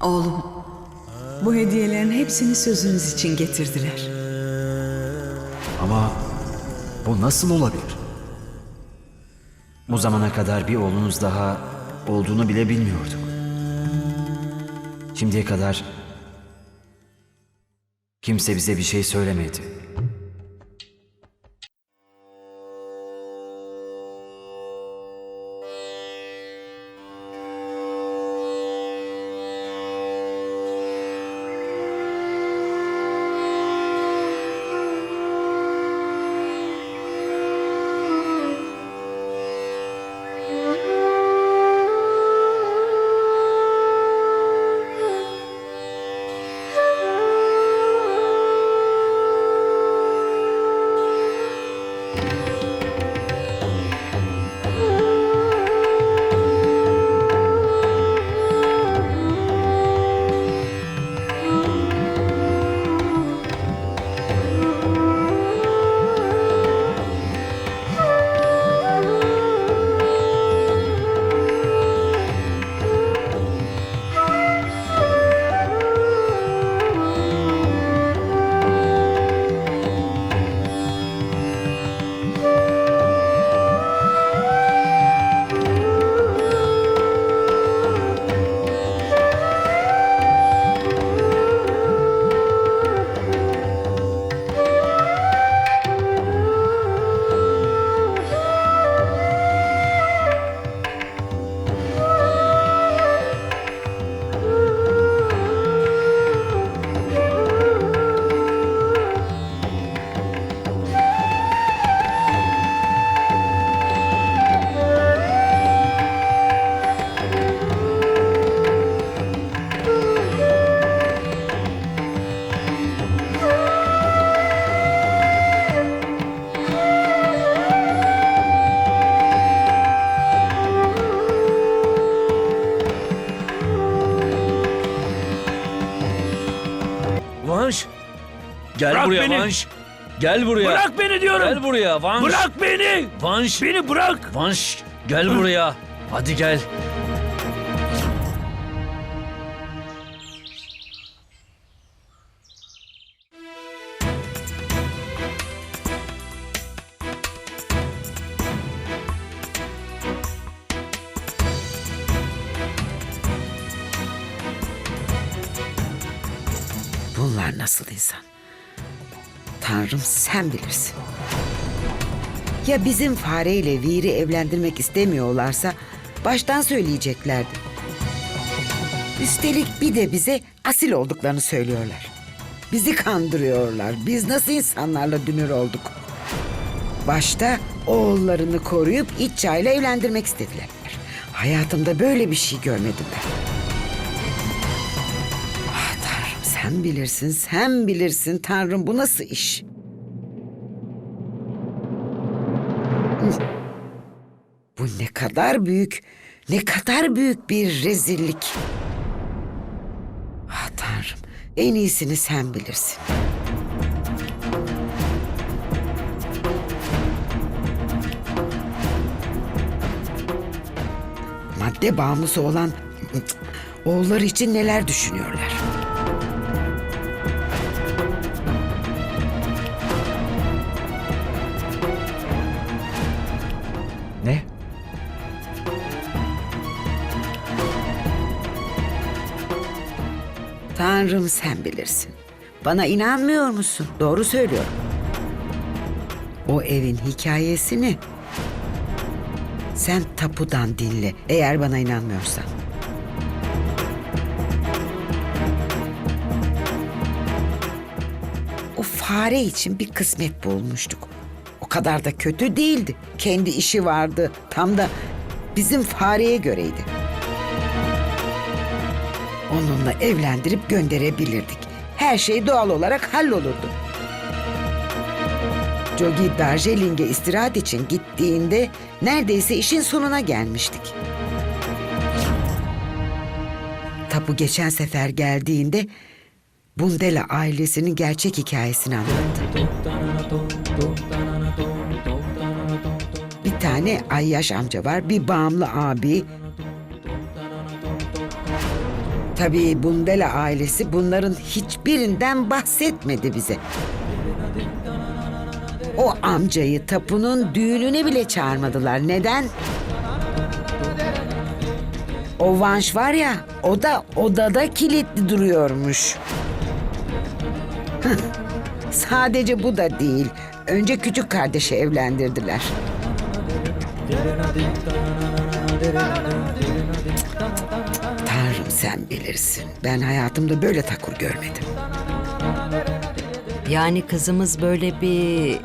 Oğlum, bu hediyelerin hepsini sözünüz için getirdiler. Ama bu nasıl olabilir? Bu zamana kadar bir oğlunuz daha olduğunu bile bilmiyorduk. Şimdiye kadar kimse bize bir şey söylemedi. Gel Bırak buraya beni. Vanş. Gel buraya. Bırak beni diyorum. Gel buraya Vanş. Bırak beni. Vanş. Beni bırak. Vanş. Gel buraya. Hadi gel. Bunlar nasıl insan? Tanrım sen bilirsin. Ya bizim fareyle Vir'i evlendirmek istemiyorlarsa baştan söyleyeceklerdi. Üstelik bir de bize asil olduklarını söylüyorlar. Bizi kandırıyorlar. Biz nasıl insanlarla dünür olduk? Başta oğullarını koruyup iç çayla evlendirmek istediler. Hayatımda böyle bir şey görmedim ben. Sen bilirsin, sen bilirsin Tanrım bu nasıl iş? Bu ne kadar büyük, ne kadar büyük bir rezillik. Ah Tanrım en iyisini sen bilirsin. Madde bağımlısı olan oğulları için neler düşünüyorlar? Tanrım sen bilirsin. Bana inanmıyor musun? Doğru söylüyorum. O evin hikayesini sen tapudan dinle eğer bana inanmıyorsan. O fare için bir kısmet bulmuştuk. O kadar da kötü değildi. Kendi işi vardı. Tam da bizim fareye göreydi. Onunla evlendirip gönderebilirdik. Her şey doğal olarak hallolurdu. Jogi Darjeeling'e istirahat için gittiğinde neredeyse işin sonuna gelmiştik. Tapu geçen sefer geldiğinde Bundela ailesinin gerçek hikayesini anlattı. Bir tane Ayyaş amca var, bir bağımlı abi. Tabii Bundela ailesi bunların hiçbirinden bahsetmedi bize. O amcayı tapunun düğününe bile çağırmadılar. Neden? O Vanş var ya, o da odada kilitli duruyormuş. Sadece bu da değil. Önce küçük kardeşi evlendirdiler. Sen bilirsin. Ben hayatımda böyle takur görmedim. Yani kızımız böyle bir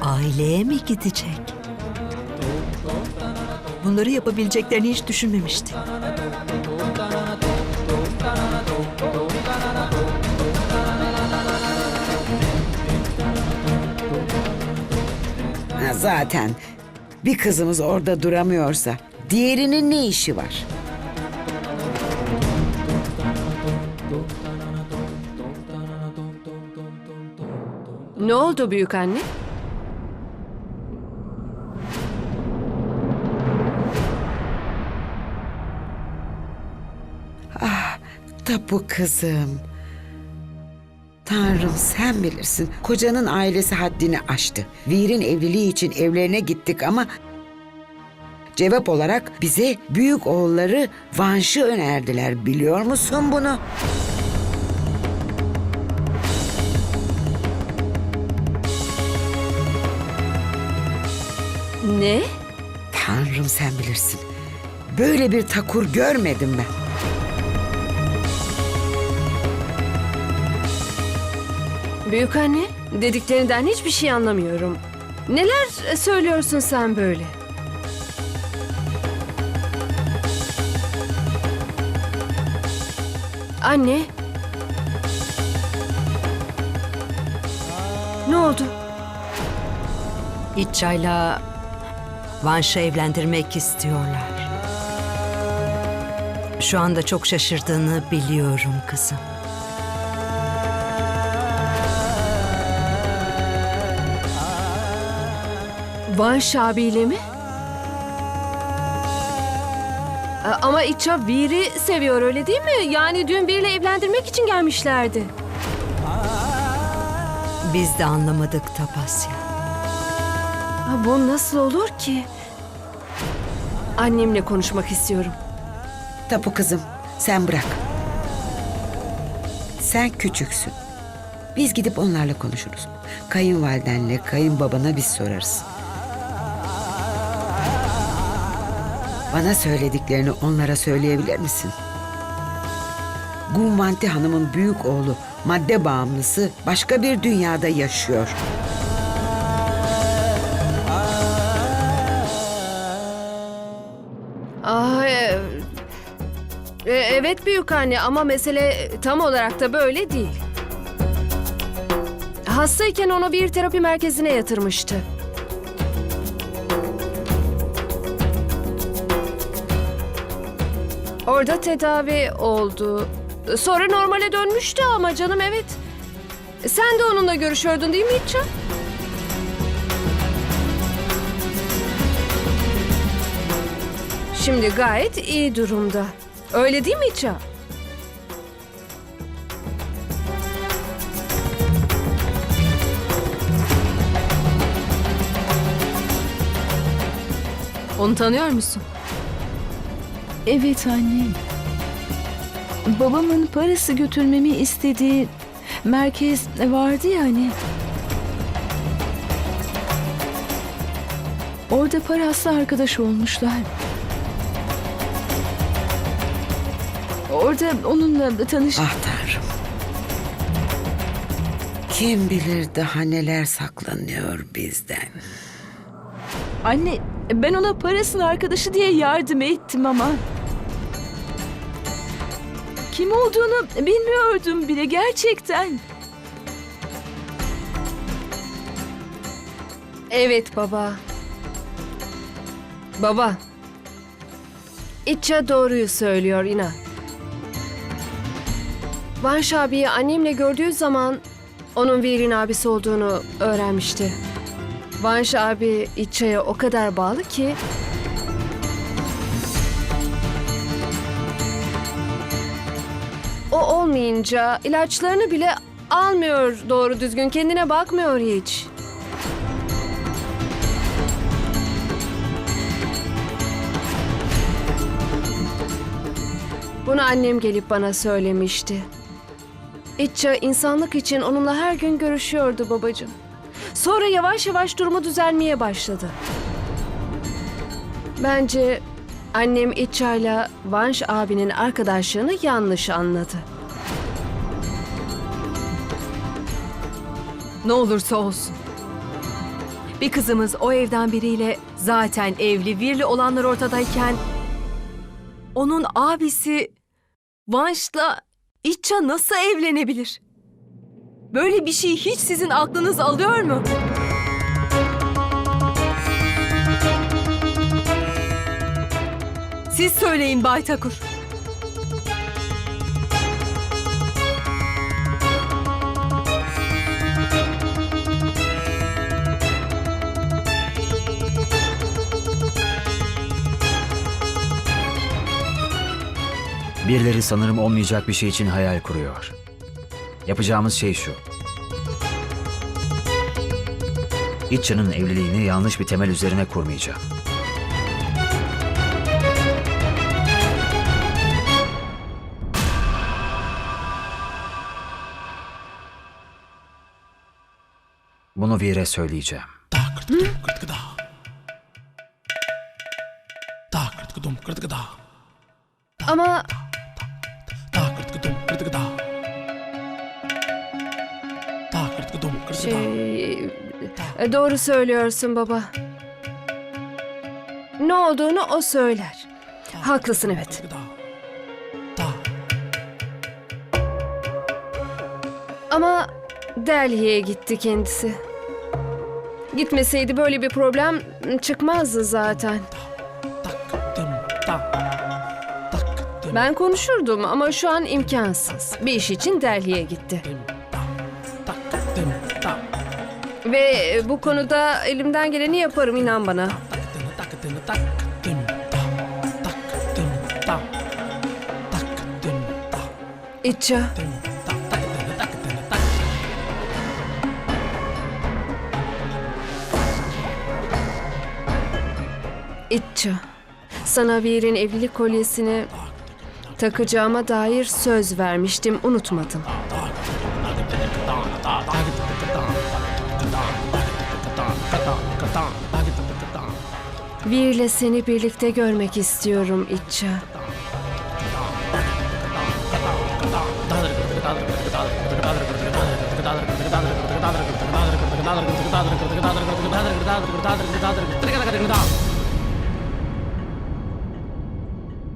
aileye mi gidecek? Bunları yapabileceklerini hiç düşünmemiştim. Ha, zaten bir kızımız orada duramıyorsa diğerinin ne işi var? Ne oldu büyük anne? Tapu kızım. Tanrım sen bilirsin. Kocanın ailesi haddini aştı. Vir'in evliliği için evlerine gittik ama cevap olarak bize büyük oğulları Vanş'ı önerdiler. Biliyor musun bunu? Ne? Tanrım sen bilirsin. Böyle bir takur görmedim ben. Büyük anne, dediklerinden hiçbir şey anlamıyorum. Neler söylüyorsun sen böyle? Anne. Ne oldu? İtçay'la Vanş'ı evlendirmek istiyorlar. Şu anda çok şaşırdığını biliyorum kızım. Van Şabi mi? Ama İça Vir'i seviyor öyle değil mi? Yani dün biriyle evlendirmek için gelmişlerdi. Biz de anlamadık Tapasya. Bu nasıl olur ki? Annemle konuşmak istiyorum. Tapu kızım sen bırak. Sen küçüksün. Biz gidip onlarla konuşuruz. Kayınvalidenle kayınbabana biz sorarız. Bana söylediklerini onlara söyleyebilir misin? Gumvanti Hanım'ın büyük oğlu madde bağımlısı başka bir dünyada yaşıyor. Büyük anne ama mesele tam olarak da böyle değil. Hastayken onu bir terapi merkezine yatırmıştı. Orada tedavi oldu. Sonra normale dönmüştü ama canım evet. Sen de onunla görüşüyordun değil mi İtça? Şimdi gayet iyi durumda. Öyle değil mi İtça? Onu tanıyor musun? Evet annem. Babamın parası götürmemi istediği merkez vardı ya hani. Orada paraslı arkadaş olmuşlar. Orada onunla tanış... Ah Tanrım. Kim bilir daha neler saklanıyor bizden. Anne ben ona parasının arkadaşı diye yardım ettim ama. Kim olduğunu bilmiyordum bile gerçekten. Evet baba. Baba. İtça doğruyu söylüyor inan. Van Şabi'yi annemle gördüğü zaman onun Vir'in abisi olduğunu öğrenmişti. Vanş abi İça'ya o kadar bağlı ki... O olmayınca ilaçlarını bile almıyor doğru düzgün. Kendine bakmıyor hiç. Bunu annem gelip bana söylemişti. İtça insanlık için onunla her gün görüşüyordu babacığım. Sonra yavaş yavaş durumu düzelmeye başladı. Bence annem İtça'yla Vanş abinin arkadaşlığını yanlış anladı. Ne olursa olsun. Bir kızımız o evden biriyle zaten evli, virli olanlar ortadayken onun abisi Vanş'la İçça nasıl evlenebilir? Böyle bir şey hiç sizin aklınız alıyor mu? Siz söyleyin Bay Takur. Birileri sanırım olmayacak bir şey için hayal kuruyor. Yapacağımız şey şu. İtça'nın evliliğini yanlış bir temel üzerine kurmayacağım. Bunu Vir'e söyleyeceğim. Ama e, Doğru söylüyorsun baba. Ne olduğunu o söyler. Haklısın evet. Ama Delhi'ye gitti kendisi. Gitmeseydi böyle bir problem çıkmazdı zaten. Ben konuşurdum ama şu an imkansız. Bir iş için Delhi'ye gitti. Ve bu konuda elimden geleni yaparım inan bana. İtça. İtça. Sana Vir'in evlilik kolyesini takacağıma dair söz vermiştim. Unutmadım. Vir'le seni birlikte görmek istiyorum İtça.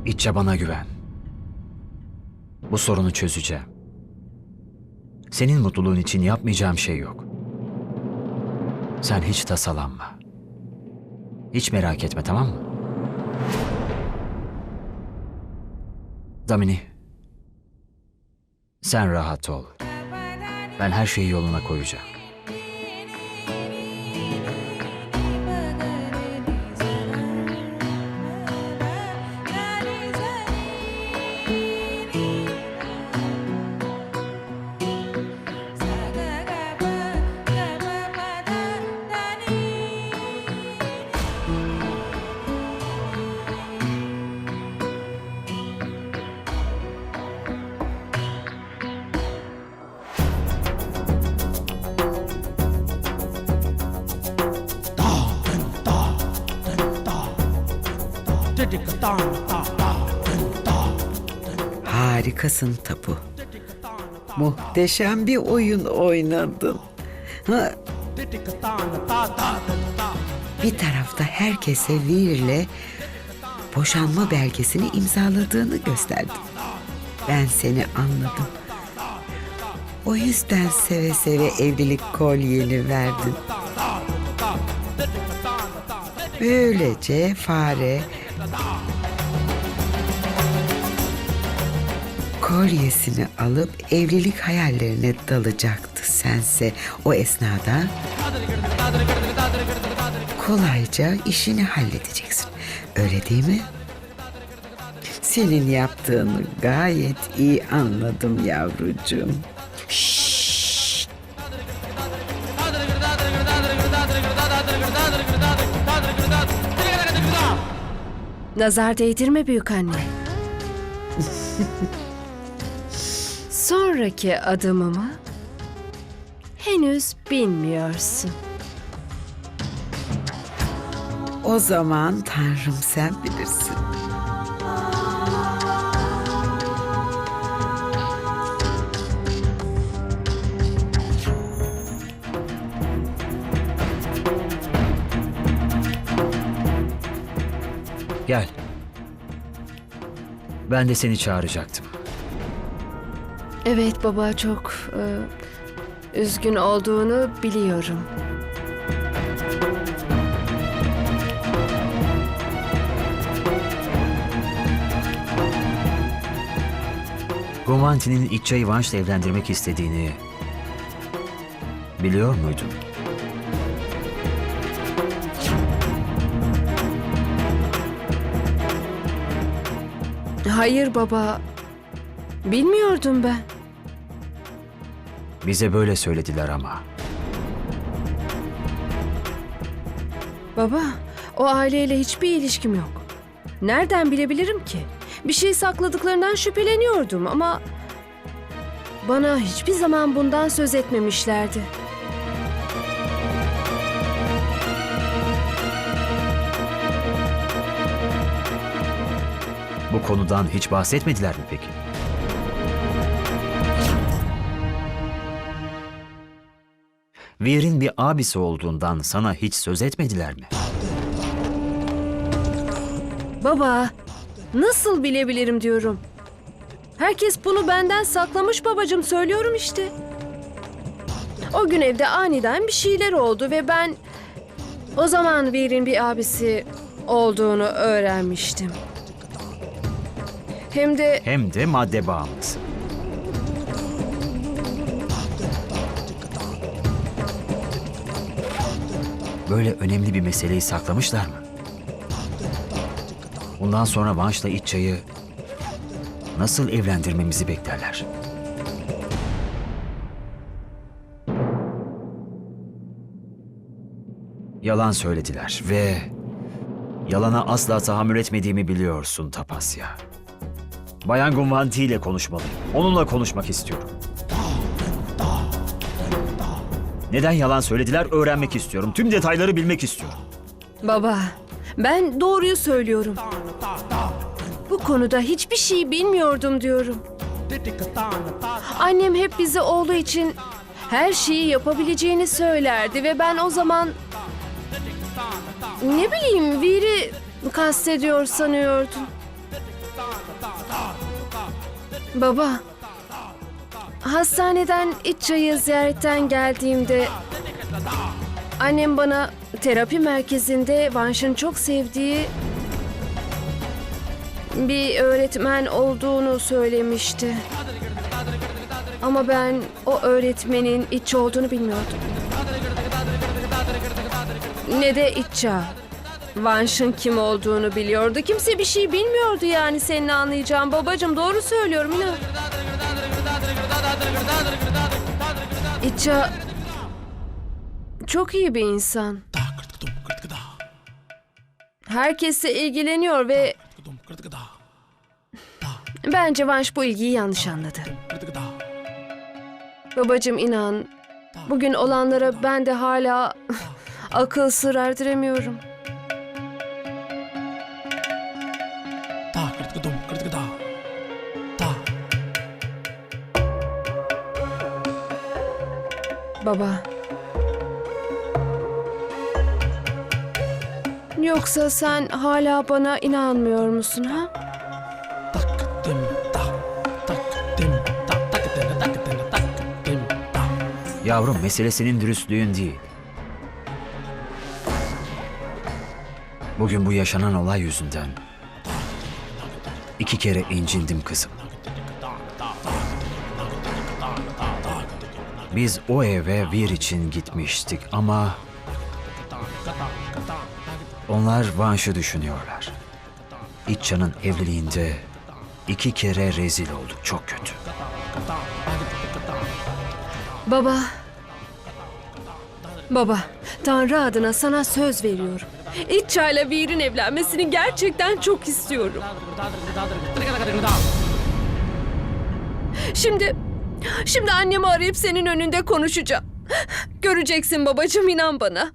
İtça bana güven. Bu sorunu çözeceğim. Senin mutluluğun için yapmayacağım şey yok. Sen hiç tasalanma. Hiç merak etme tamam mı? Damini. Sen rahat ol. Ben her şeyi yoluna koyacağım. Harikasın Tapu. Muhteşem bir oyun oynadın. Ha. Bir tarafta herkese Vir'le boşanma belgesini imzaladığını gösterdin. Ben seni anladım. O yüzden seve seve evlilik kolyeni verdin. Böylece fare kolyesini alıp evlilik hayallerine dalacaktı sense o esnada kolayca işini halledeceksin. Öyle değil mi? Senin yaptığını gayet iyi anladım yavrucuğum. Nazar değdirme büyük anne. Sonraki adımımı henüz bilmiyorsun. O zaman Tanrım sen bilirsin. Gel. Ben de seni çağıracaktım. Evet baba çok e, üzgün olduğunu biliyorum. Gumanti'nin İtça'yı Vanş'la evlendirmek istediğini biliyor muydun? Hayır baba. Bilmiyordum ben. Bize böyle söylediler ama. Baba, o aileyle hiçbir ilişkim yok. Nereden bilebilirim ki? Bir şey sakladıklarından şüpheleniyordum ama bana hiçbir zaman bundan söz etmemişlerdi. Bu konudan hiç bahsetmediler mi peki? Veer'in bir abisi olduğundan sana hiç söz etmediler mi? Baba, nasıl bilebilirim diyorum. Herkes bunu benden saklamış babacığım söylüyorum işte. O gün evde aniden bir şeyler oldu ve ben o zaman Veer'in bir abisi olduğunu öğrenmiştim. Hem de Hem de madde bağımlısı. Böyle önemli bir meseleyi saklamışlar mı? Bundan sonra Vanş'la İtça'yı nasıl evlendirmemizi beklerler? Yalan söylediler ve yalana asla tahammül etmediğimi biliyorsun Tapasya. Bayan Gunvanti ile konuşmalıyım. Onunla konuşmak istiyorum. Neden yalan söylediler öğrenmek istiyorum. Tüm detayları bilmek istiyorum. Baba, ben doğruyu söylüyorum. Bu konuda hiçbir şey bilmiyordum diyorum. Annem hep bize oğlu için her şeyi yapabileceğini söylerdi ve ben o zaman ne bileyim Viri kastediyor sanıyordum. Baba, hastaneden iç çayı ziyaretten geldiğimde Annem bana terapi merkezinde Vanş'ın çok sevdiği bir öğretmen olduğunu söylemişti. Ama ben o öğretmenin İtça olduğunu bilmiyordum. Ne de İtça. Vanş'ın kim olduğunu biliyordu. Kimse bir şey bilmiyordu yani senin anlayacağın. Babacığım doğru söylüyorum inan. İtça çok iyi bir insan. Herkesle ilgileniyor ve bence Vanş bu ilgiyi yanlış anladı. Babacığım inan, bugün olanlara ben de hala akıl sır erdiremiyorum. Baba. Yoksa sen hala bana inanmıyor musun ha? Yavrum mesele senin dürüstlüğün değil. Bugün bu yaşanan olay yüzünden iki kere incindim kızım. Biz o eve Vir için gitmiştik ama... Onlar Vanş'ı düşünüyorlar. İtçan'ın evliliğinde iki kere rezil olduk. Çok kötü. Baba. Baba, Tanrı adına sana söz veriyorum. İtça ile Vir'in evlenmesini gerçekten çok istiyorum. Şimdi, şimdi annemi arayıp senin önünde konuşacağım. Göreceksin babacığım inan bana.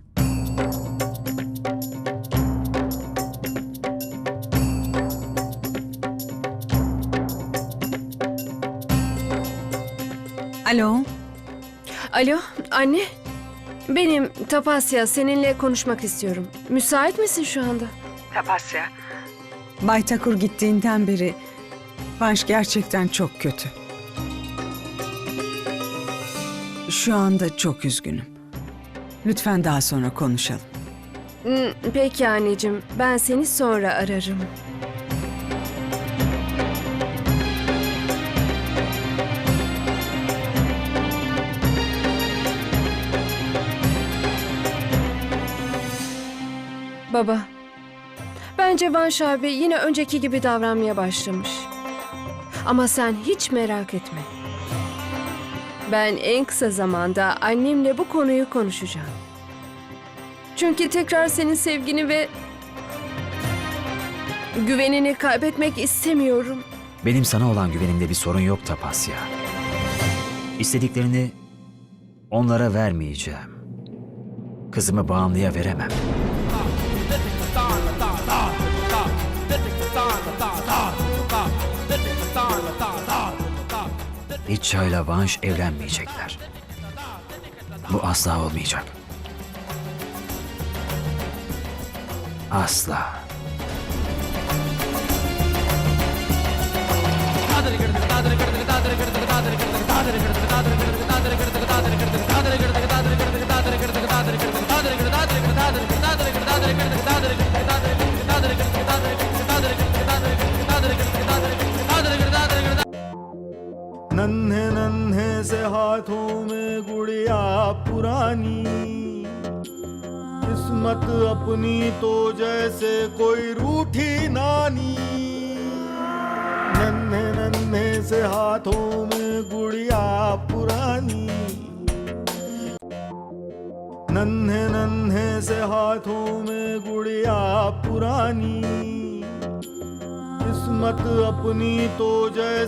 Alo, Alo, anne. Benim Tapasya seninle konuşmak istiyorum. Müsait misin şu anda? Tapasya. Bay Takur gittiğinden beri Vanş gerçekten çok kötü. Şu anda çok üzgünüm. Lütfen daha sonra konuşalım. Hmm, Peki anneciğim, ben seni sonra ararım. Baba, bence Vanş abi yine önceki gibi davranmaya başlamış. Ama sen hiç merak etme. Ben en kısa zamanda annemle bu konuyu konuşacağım. Çünkü tekrar senin sevgini ve güvenini kaybetmek istemiyorum. Benim sana olan güvenimde bir sorun yok Tapasya. İstediklerini onlara vermeyeceğim. Kızımı bağımlıya veremem. İtça ile Vanş evlenmeyecekler. Bu asla olmayacak. Asla. नन्हे नन्हे से हाथों में गुड़िया पुरानी। किस्मत अपनी तो जैसे कोई रूठी नानी। नन्हे नन्हे से हाथों में गुड़िया पुरानी। नन्हे नन्हे से हाथों में गुड़िया पुरानी। किस्मत अपनी तो जैसे